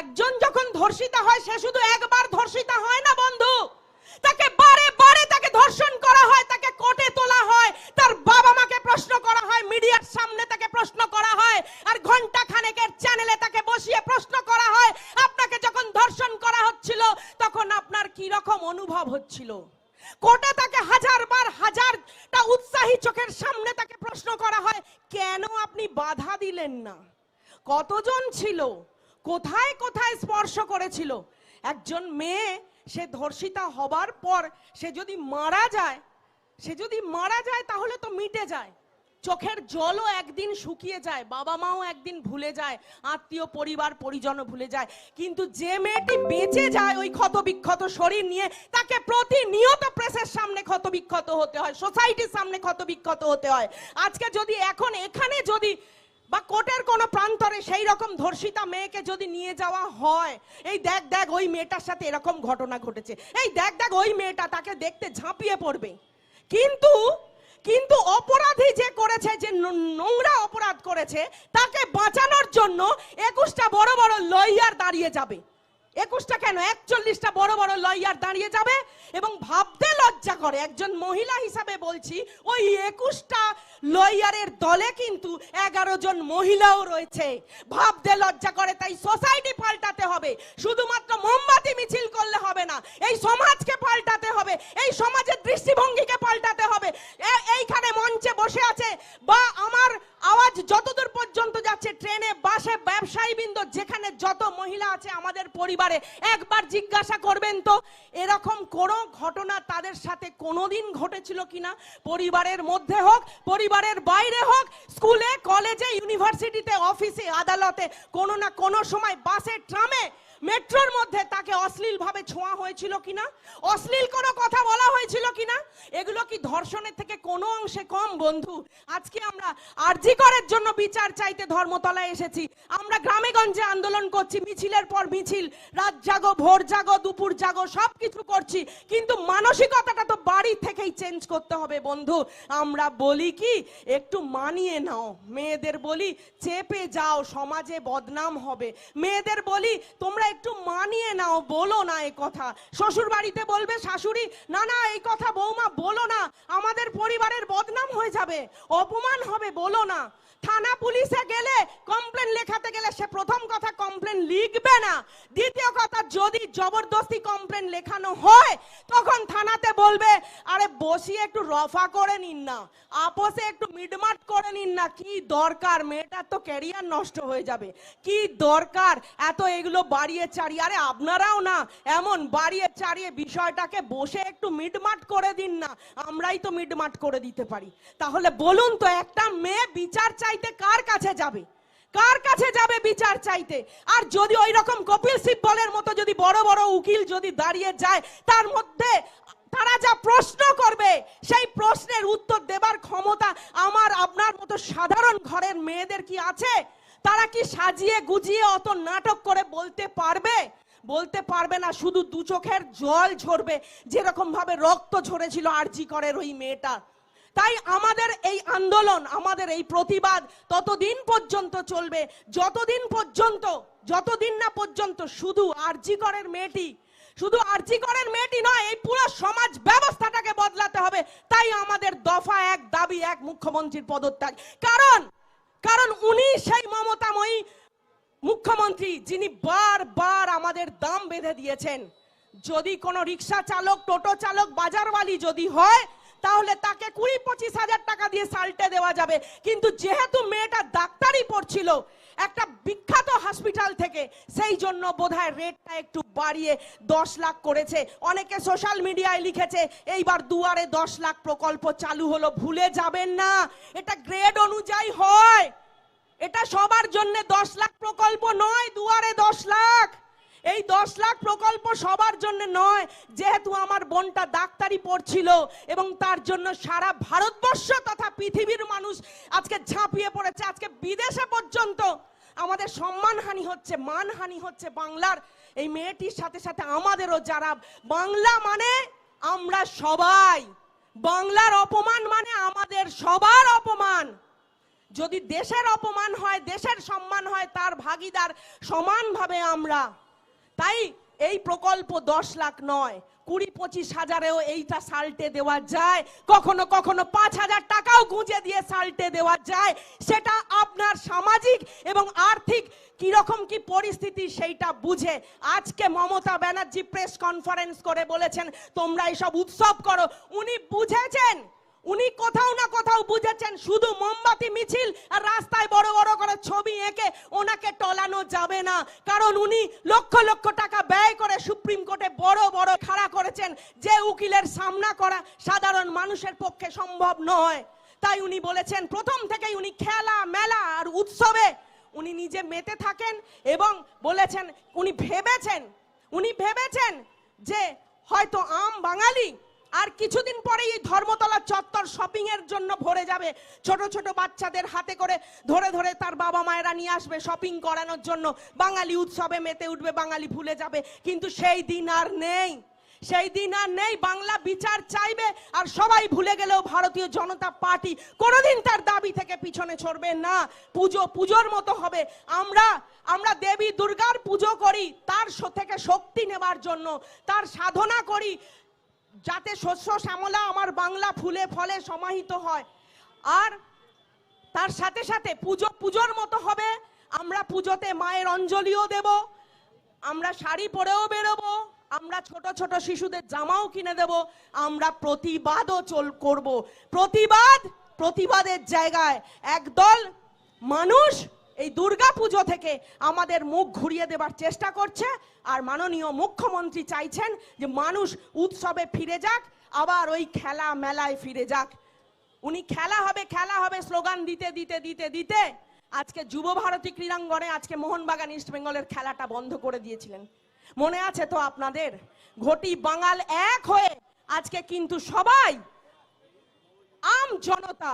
একজন যখন ধর্ষিতা হয়, সে শুধু একবার ধর্ষিতা হয় না, বন্ধু? তাকে বারে বারে তাকে ধর্ষণ করা হয়, তাকে কোর্টে তোলা হয়, তার বাবা মাকে প্রশ্ন করা হয়, মিডিয়ার সামনে তাকে প্রশ্ন করা হয়, আর ঘণ্টা খানেকের চ্যানেলে তাকে বসিয়ে প্রশ্ন করা হয়, আপনাকে যখন ধর্ষণ করা হচ্ছিল, তখন আপনার কি রকম অনুভব হচ্ছিল? কোর্টে তাকে হাজার বার, হাজারটা উৎসাহী চোখের সামনে তাকে প্রশ্ন করা হয়, কেন আপনি বাধা দিলেন না? কতজন ছিল? কোথায় কোথায় স্পর্শ করেছিল? একজন মেয়ে, সে ধর্ষিতা হবার পর সে যদি মারা যায়, সে যদি মারা যায় তাহলে তো মিটে যায়। চোখের জলও একদিন শুকিয়ে যায়, বাবা মাও একদিন ভুলে যায়, আত্মীয় পরিবার, পরিজনও ভুলে যায়। কিন্তু যে মেয়েটি বেঁচে যায় ওই ক্ষত বিক্ষত শরীর নিয়ে, তাকে প্রতিনিয়ত প্রেসের সামনে ক্ষত বিক্ষত হতে হয়, সোসাইটির সামনে ক্ষত বিক্ষত হতে হয়। আজকে যদি, এখন এখানে যদি বা কোটের কোনো প্রান্তরে সেই রকম ধর্ষিতা মেয়েকে যদি নিয়ে যাওয়া হয়, এই দেখ দেখ ওই মেয়েটার সাথে এরকম ঘটনা ঘটেছে। এই দেখ দেখ ওই মেয়েটা তাকে দেখতে ঝাঁপিয়ে পড়বে। কিন্তু কিন্তু অপরাধী যে করেছে, যে নোংরা অপরাধ করেছে, তাকে বাঁচানোর জন্য একুশটা বড় বড় লইয়ার দাঁড়িয়ে যাবে। একুশটা কেন? একচল্লিশটা বড় বড় লয়ার দাঁড়িয়ে যাবে এবং ভাবতে লজ্জা করে। একজন মহিলা হিসাবে বলছি, ওই একুশটা লয়ারের দলে কিন্তু এগারো জন মহিলাও রয়েছে। ভাবতে লজ্জা করে, তাই সোসাইটি পাল্টাতে হবে। শুধুমাত্র মোমবাতি মিছিল করলে হবে না, এই সমাজকে পাল্টাতে হবে, এই সমাজের দৃষ্টিভঙ্গিকে পাল্টাতে হবে। এইখানে মঞ্চে বসে আছে বা আমার আওয়াজ যতদূর যাচ্ছে ট্রেনে, বাসে ব্যবসায়ী বৃন্দ যেখানে যত মহিলা আছে আমাদের পরিবারে, একবার জিজ্ঞাসা করবেন তো, এরকম কোনো ঘটনা তাদের সাথে কোনোদিন ঘটেছিল কিনা? পরিবারের মধ্যে হোক, পরিবারের বাইরে হোক, স্কুলে, কলেজে, ইউনিভার্সিটিতে, অফিসে, আদালতে, কোনো না কোনো সময় বাসে, ট্রামে, মেট্রোর মধ্যে তাকে অশ্লীলভাবে ছোঁয়া হয়েছিল কিনা? অশ্লীল কোনো কথা বলা হয়েছিল কিনা? এগুলো কি ধর্ষণের থেকে কোনো অংশে কম, বন্ধু? আজকে আমরা আরজি করার জন্য বিচার চাইতে ধর্মতলায় এসেছি। আমরা গ্রামে গঞ্জে আন্দোলন করছি, মিছিলের পর মিছিল। রাত জাগো, ভোর জাগো, দুপুর জাগো সব কিছু করছি। কিন্তু মানসিকতাটা তো বাড়ি থেকেই চেঞ্জ করতে হবে, বন্ধু। আমরা বলি কি, একটু মানিয়ে নাও। মেয়েদের বলি, চেপে যাও, সমাজে বদনাম হবে। মেয়েদের বলি, তোমরা একটু মানিয়ে নাও, বলো না এই কথা। শ্বশুর বাড়িতে বলবে, শাশুড়ি, না না, এই কথা বৌমা বলো না, আমাদের পরিবারের বদনাম হয়ে যাবে, অপমান হবে, বলো না। থানা পুলিশে গেলে কমপ্লেন লেখাতে গেলে সে প্রথম কথা কমপ্লেন লিখবে না। দ্বিতীয় কথা, যদি জবরদস্তি কমপ্লেন লেখানো হয়, তখন থানাতে বলবে, আরে বসিয়ে একটু রফা করে নিন না আপোষে একটু মিটমাট করে নিন না, কি দরকার? মেয়েটার তো ক্যারিয়ার নষ্ট হয়ে যাবে। কি দরকার? এত এগুলো বাড়িয়ে চাড়িয়ে। আরে আপনারাও না, এমন বাড়িয়ে চাড়িয়ে বিষয়টাকে বসে একটু মিটমাট করে দিন না, আমরাই তো মিটমাট করে দিতে পারি। তাহলে বলুন তো, একটা মেয়ে বিচার চাইতে কার কাছে যাবে? কার কাছে যাবে বিচার চাইতে? আর যদি ওই রকম কপিল সিব্বলের মতো যদি বড় বড় উকিল যদি দাঁড়িয়ে যায়, তার মধ্যে তারা যা প্রশ্ন করবে, সেই প্রশ্নের উত্তর দেবার ক্ষমতা আমার, আপনার মতো সাধারণ ঘরের মেয়েদের কি আছে? তারা কি সাজিয়ে গুজিয়ে অত নাটক করে বলতে পারবে? বলতে পারবে না, শুধু দু চোখের জল ঝরবে যেরকম ভাবে রক্ত ঝরেছিল আরজি করের ওই মেয়েটা। তাই আমাদের এই আন্দোলন, আমাদের এই প্রতিবাদ ততদিন পর্যন্ত চলবে। যতদিন পর্যন্ত, যতদিন না পর্যন্ত শুধু আরজি করের মেয়েটি, শুধু আরজি করের মেয়েটি নয়, এই পুরো সমাজ ব্যবস্থাটাকে বদলাতে হবে। তাই আমাদের দফা এক, দাবি এক, মুখ্যমন্ত্রীর পদত্যাগ। কারণ কারণ উনি সেই মমতাময়ী মুখ্যমন্ত্রী যিনি বারবার আমাদের দাম বেঁধে দিয়েছেন। যদি কোনো রিক্সা চালক, টোটো চালক, বাজারওয়ালি যদি হয় তাহলে তাকে কুড়ি পঁচিশ হাজার টাকা দিয়ে সাল্টে দেওয়া যাবে। কিন্তু যেহেতু মেয়েটা ডাক্তারি পড়ছিল, একটা বিখ্যাত হসপিটাল থেকে, সেই জন্য বোধহয় রেটটা একটু বাড়িয়ে দশ লাখ করেছে। অনেকে সোশ্যাল মিডিয়ায় লিখেছে, এইবার দুয়ারে দশ লাখ প্রকল্প চালু হলো, ভুলে যাবেন না। এটা গ্রেড অনুযায়ী হয়। এটা সবার জন্য দশ লাখ প্রকল্প নয়, দুয়ারে দশ লাখ। এই দশ লাখ প্রকল্প সবার জন্য নয়, যেহেতু আমার বোনটা ডাক্তারি পড়ছিল এবং তার জন্য সারা ভারতবর্ষ তথা পৃথিবীর মানুষ আজকে ঝাঁপিয়ে পড়েছে। আজকে বিদেশে পর্যন্ত আমাদের সম্মানহানি হচ্ছে, মানহানি হচ্ছে বাংলার। এই মেয়েটির সাথে সাথে আমাদেরও যারা, বাংলা মানে আমরা সবাই। বাংলার অপমান মানে আমাদের সবার অপমান। যদি দেশের অপমান হয়, দেশের সম্মান হয়, তার ভাগিদার সমানভাবে আমরা তাই এই প্রকল্প দশ লাখ নয়, কুড়ি পঁচিশ হাজারেও এইটা সাল্টে দেওয়া যায়। কখনো কখনো পাঁচ হাজার টাকাও গুঁজে দিয়ে সাল্টে দেওয়া যায়। সেটা আপনার সামাজিক এবং আর্থিক কীরকম কি পরিস্থিতি সেইটা বুঝে। আজকে মমতা ব্যানার্জি প্রেস কনফারেন্স করে বলেছেন, তোমরা এইসব উৎসব করো। উনি বুঝেছেন। উনি কোথাও না কোথাও বুঝেছেন, শুধু মোমবাতি, মিছিল আর রাস্তায় বড় বড় করে ছবি এঁকে ওনাকে টলানো যাবে না। কারণ উনি লক্ষ লক্ষ টাকা ব্যয় করে সুপ্রিম কোর্টে বড় বড় খাড়া করেছেন যে উকিলের সামনা করা সাধারণ মানুষের পক্ষে সম্ভব নয়। তাই উনি বলেছেন, প্রথম থেকেই উনি খেলা, মেলা আর উৎসবে উনি নিজে মেতে থাকেন এবং বলেছেন, উনি ভেবেছেন উনি ভেবেছেন যে হয়তো আম বাঙালি আর কিছুদিন পরেই এই ধর্মতলা চত্বর শপিং এর জন্য ভরে যাবে। ছোট ছোট বাচ্চাদের হাতে করে ধরে ধরে তার বাবা মায়েরা নিয়ে আসবে শপিং করানোর জন্য। বাঙালি উৎসবে মেতে উঠবে, বাঙালি ভুলে যাবে। কিন্তু সেই দিন আর নেই। সেই দিন আর নেই, বাংলা বিচার চাইবে। আর সবাই ভুলে গেলেও ভারতীয় জনতা পার্টি কোনোদিন তার দাবি থেকে পিছনে ছড়বে না। পুজো পুজোর মতো হবে। আমরা আমরা দেবী দুর্গার পুজো করি, তার থেকে শক্তি নেবার জন্য, তার সাধনা করি যাতে শস্য শ্যামলা আমার বাংলা ফুলে ফলে সমাহিত হয়। আর তার সাথে সাথে পুজো, পুজোর মতো হবে। আমরা পুজোতে মায়ের অঞ্জলিও দেব। আমরা শাড়ি পরেও বেরোবো। আমরা ছোট ছোট শিশুদের জামাও কিনে দেব। আমরা প্রতিবাদও চল, করব। প্রতিবাদ, প্রতিবাদের জায়গায় একদল মানুষ এই দুর্গা পুজো থেকে আমাদের মুখ ঘুরিয়ে দেবার চেষ্টা করছে, আর মাননীয় মুখ্যমন্ত্রী চাইছেন যে মানুষ উৎসবে ফিরে যাক, আবার ওই খেলা মেলায় ফিরে যাক। উনি খেলা হবে খেলা হবে, স্লোগান দিতে দিতে দিতে দিতে। আজকে যুব ভারতী ক্রীড়াঙ্গনে আজকে মোহনবাগান ইস্ট বেঙ্গলের খেলাটা বন্ধ করে দিয়েছিলেন। মনে আছে তো আপনাদের? ঘটি বাঙাল এক হয়ে আজকে কিন্তু সবাই আম জনতা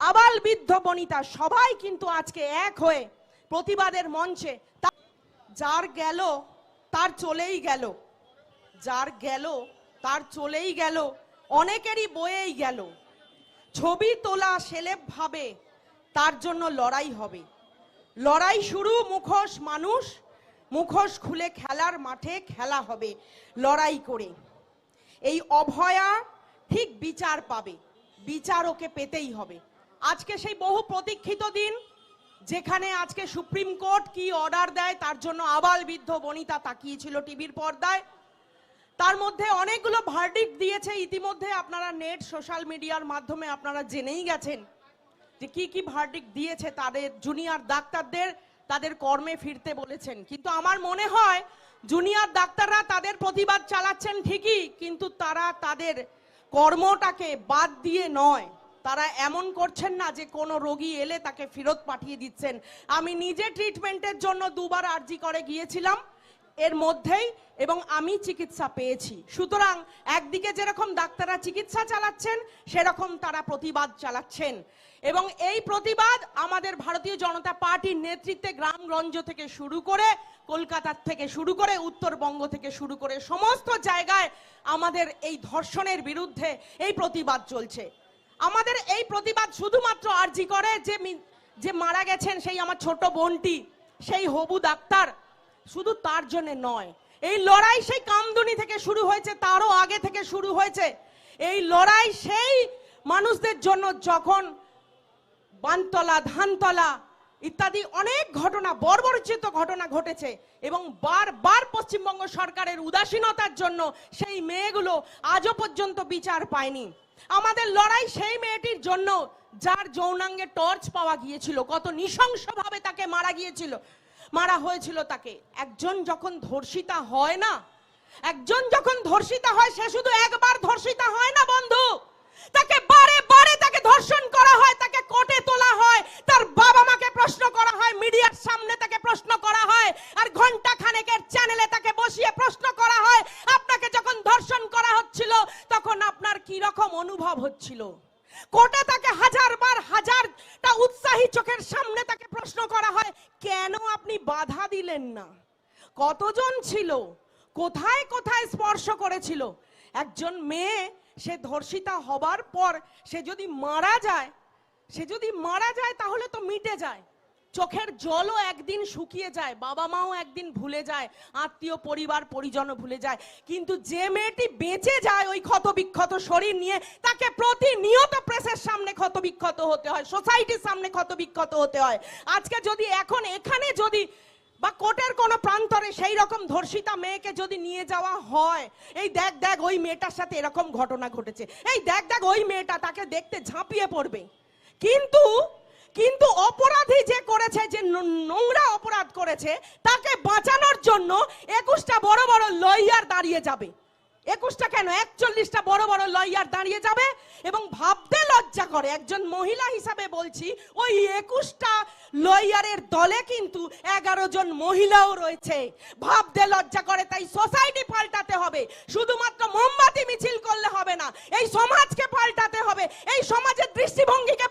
আবাল বৃদ্ধ বনিতা সবাই কিন্তু আজকে এক হয়ে প্রতিবাদের মঞ্চে যার গেল, তার চলেই গেল। যার গেল, তার চলেই গেল। অনেকেরই বয়েই গেল। ছবি তোলা সেলেব ভাবে, তার জন্য লড়াই হবে। লড়াই শুরু, মুখোশ মানুষ, মুখোশ খুলে খেলার মাঠে খেলা হবে লড়াই করে। এই অভয়া ঠিক বিচার পাবে বিচার ওকে পেতেই হবে। আজকে সেই বহু প্রতীক্ষিত দিন, যেখানে আজকে সুপ্রিম কোর্ট কি অর্ডার দেয়, তার জন্য আবাল বৃদ্ধ বনিতা তাকিয়েছিল টিভির পর্দায়। তার মধ্যে অনেকগুলো ভার্ডিক্ট দিয়েছে, ইতিমধ্যে আপনারা নেট সোশ্যাল মিডিয়ার মাধ্যমে আপনারা জেনেই গেছেন যে কি কি ভার্ডিক্ট দিয়েছে তাদের জুনিয়র ডাক্তারদের, তাদের কর্মে ফিরতে বলেছেন। কিন্তু আমার মনে হয় জুনিয়র ডাক্তাররা তাদের প্রতিবাদ চালাচ্ছেন ঠিকই, কিন্তু তারা তাদের কর্মটাকে বাদ দিয়ে নয়। তারা এমন করছেন না যে কোনো রোগী এলে তাকে ফেরত পাঠিয়ে দিচ্ছেন। আমি নিজে ট্রিটমেন্টের জন্য দুবার আর্জি করে গিয়েছিলাম, এর মধ্যেই, এবং আমি চিকিৎসা পেয়েছি। সুতরাং একদিকে যেরকম ডাক্তাররা চিকিৎসা চালাচ্ছেন, সেরকম তারা প্রতিবাদ চালাচ্ছেন। এবং এই প্রতিবাদ আমাদের ভারতীয় জনতা পার্টির নেতৃত্বে গ্রামগঞ্জ থেকে শুরু করে কলকাতার থেকে শুরু করে উত্তরবঙ্গ থেকে শুরু করে সমস্ত জায়গায় আমাদের এই ধর্ষণের বিরুদ্ধে এই প্রতিবাদ চলছে। আমাদের এই প্রতিবাদ শুধুমাত্র আর্জি করে যে যে মারা গেছেন সেই আমার ছোট বোনটি, সেই হবু ডাক্তার, শুধু তার জন্য নয়। এই লড়াই সেই কামদুনি থেকে শুরু হয়েছে, তারও আগে থেকে শুরু হয়েছে। এই লড়াই সেই মানুষদের জন্য যখন বানতলা, ধানতলা ইত্যাদি অনেক ঘটনা, বর্বরচিত ঘটনা ঘটেছে এবং বারবার পশ্চিমবঙ্গ সরকারের উদাসীনতার জন্য সেই মেয়েগুলো আজও পর্যন্ত বিচার পায়নি। আমাদের লড়াই সেই মেয়েটির জন্য যার যৌনাঙ্গে টর্চ পাওয়া গিয়েছিল, কত নৃশংসভাবে তাকে মারা গিয়েছিল, মারা হয়েছিল তাকে। একজন যখন ধর্ষিতা হয় না, একজন যখন ধর্ষিতা হয়, সে শুধু একবার ধর্ষিতা হয় না, বন্ধু। তাকে বারে বারে তাকে ধর্ষণ করা হয় মিডিয়ার সামনে তাকে প্রশ্ন করা হয় আর ঘণ্টা খানেকের চ্যানেলে তাকে বসিয়ে প্রশ্ন করা হয়। আপনাকে যখন ধর্ষণ করা হচ্ছিল, তখন আপনার কি রকম অনুভব হচ্ছিল? কোর্টে তাকে হাজার বার, হাজারটা উৎসাহী চোখের সামনে তাকে প্রশ্ন করা হয়, কেন আপনি বাধা দিলেন না? কতজন ছিল? কোথায় কোথায় স্পর্শ করেছিল? একজন মেয়ে, সে ধর্ষিতা হবার পর সে যদি মারা যায়, সে যদি মারা যায় তাহলে তো মিটে যায়। চোখের জলও একদিন শুকিয়ে যায়, বাবা মাও একদিন ভুলে যায়, আত্মীয় পরিবার, পরিজনও ভুলে যায়। কিন্তু যে মেয়েটি বেঁচে যায় ওই ক্ষতবিক্ষত শরীর নিয়ে, তাকে প্রতিনিয়ত প্রেসের সামনে ক্ষতবিক্ষত হতে হয়, সোসাইটির সামনে ক্ষতবিক্ষত হতে হয়। আজকে যদি এখন এখানে যদি বা কোর্টের কোনো প্রান্তরে সেই রকম ধর্ষিতা মেয়েকে যদি নিয়ে যাওয়া হয়, এই দেখ দেখ ওই মেয়েটার সাথে এরকম ঘটনা ঘটেছে। এই দেখ দেখ ওই মেয়েটা তাকে দেখতে ঝাঁপিয়ে পড়বে। কিন্তু কিন্তু অপরাধী যে করেছে, যে নোংরা অপরাধ করেছে, তাকে বাঁচানোর জন্য একুশটা বড় বড় লয়ার দাঁড়িয়ে যাবে। একুশটা কেন? একচল্লিশটা বড় বড় লয়ার দাঁড়িয়ে যাবে এবং ভাবতে লজ্জা করে। একজন মহিলা হিসাবে বলছি, ওই একুশটা লয়ারের দলে কিন্তু এগারো জন মহিলাও রয়েছে। ভাবতে লজ্জা করে, তাই সোসাইটি পাল্টাতে হবে। শুধুমাত্র মোমবাতি মিছিল করলে হবে না, এই সমাজকে পাল্টাতে হবে। এই সমাজের দৃষ্টিভঙ্গিকে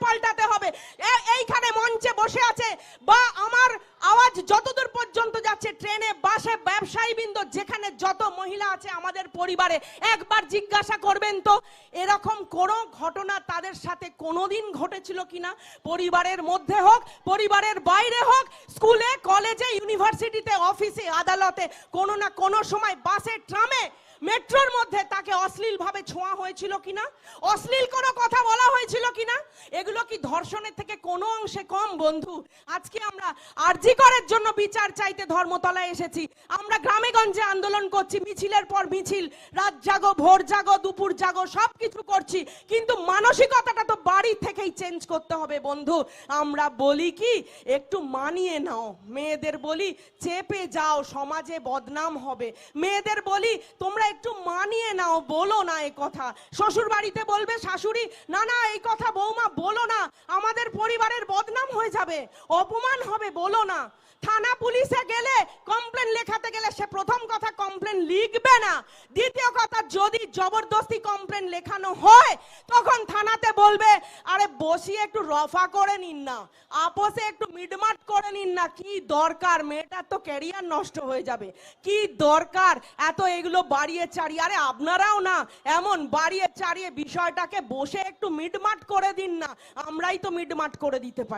যেখানে যত মহিলা আছে আমাদের পরিবারে, একবার জিজ্ঞাসা করবেন তো, এরকম কোনো ঘটনা তাদের সাথে কোনোদিন ঘটেছিল কিনা? পরিবারের মধ্যে হোক, পরিবারের বাইরে হোক, স্কুলে, কলেজে, ইউনিভার্সিটিতে, অফিসে, আদালতে, কোনো না কোনো সময় বাসে, ট্রামে মেট্রোর মধ্যে তাকে অশ্লীল ভাবে ছোঁয়া হয়েছিল কিনা? অশ্লীল কোনো কথা বলা হয়েছিল কিনা? এগুলো কি ধর্ষণের থেকে কোনো অংশে কম, বন্ধু? আজকে আমরা আরজি করার জন্য বিচার চাইতে ধর্মতলায় এসেছি। আমরা গ্রামে গঞ্জে আন্দোলন করছি, মিছিলের পর মিছিল। রাত জাগো, ভোর জাগো, দুপুর জাগো সব কিছু করছি। কিন্তু মানসিকতাটা তো বাড়ি থেকেই চেঞ্জ করতে হবে, বন্ধু। আমরা বলি কি, একটু মানিয়ে নাও। মেয়েদের বলি, চেপে যাও, সমাজে বদনাম হবে। মেয়েদের বলি, তোমরা একটু মানিয়ে নাও, বলো না এই কথা। শ্বশুর বাড়িতে বলবে, শাশুড়ি, না না, এই কথা বৌমা বলো না। আমাদের পরিবারের বদনাম হয়ে যাবে, অপমান হবে, বলো না। থানা পুলিশে গেলে কমপ্লেন লেখাতে গেলে সে প্রথম কথা কমপ্লেন লিখবে না। দ্বিতীয় কথা, যদি জবরদস্তি কমপ্লেন লেখানো হয়, তখন থানাতে বলবে, আরে বসিয়ে একটু রফা করে নিন না। আপোষে একটু মিটমাট করে নিন না। কি দরকার? মেয়েটার তো ক্যারিয়ার নষ্ট হয়ে যাবে। কি দরকার? এত এগুলো বাড়িয়ে চাড়িয়ে আরে আপনারাও না, এমন বাড়িয়ে চাড়িয়ে বিষয়টাকে বসে একটু মিটমাট করে দিন না। আমরাই তো মিটমাট করে দিতে পারি।